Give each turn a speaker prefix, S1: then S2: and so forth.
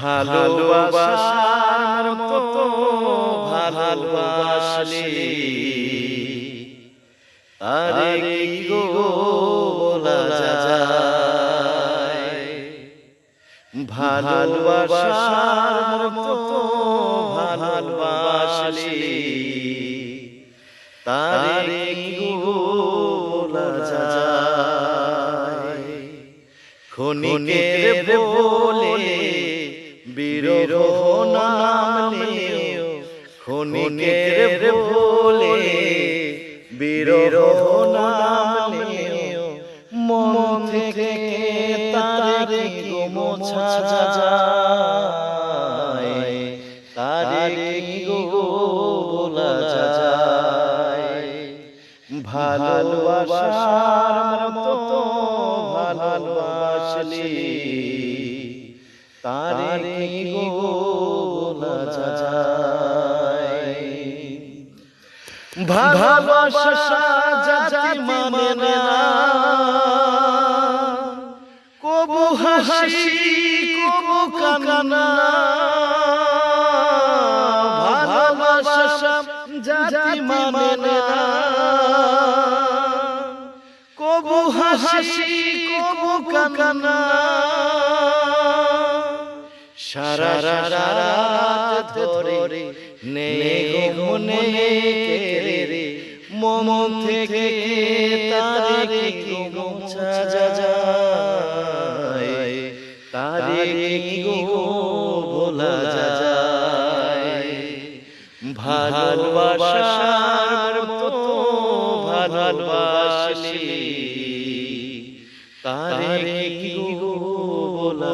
S1: ভালোবাসার মতো ভালোবাসলে। আরে গো ভালোবাসার মতো ভালোবাসলে। তারে গো বলা বলে বিরহ নামলেও ক্ষণিকের বলে বিরহ নামলেও মন থেকে তারে মোছা যায়। তারে গো বলা যায়। ভালোবাসার মতো ভালোবাসলে। তারে গো ভালোবাসা জাতি মানে না। কবু হাসি কবু কান্না। ভালোবাসা জাতি মানে না। কবু হাসি কবু কান্না। সারা সারা ধরে নে গুনে রে, মম থেকে তারে কি গোছা যায়, তারে কি গো ভোলা যায়। ভালোবাসার তারে কি গো ভোলা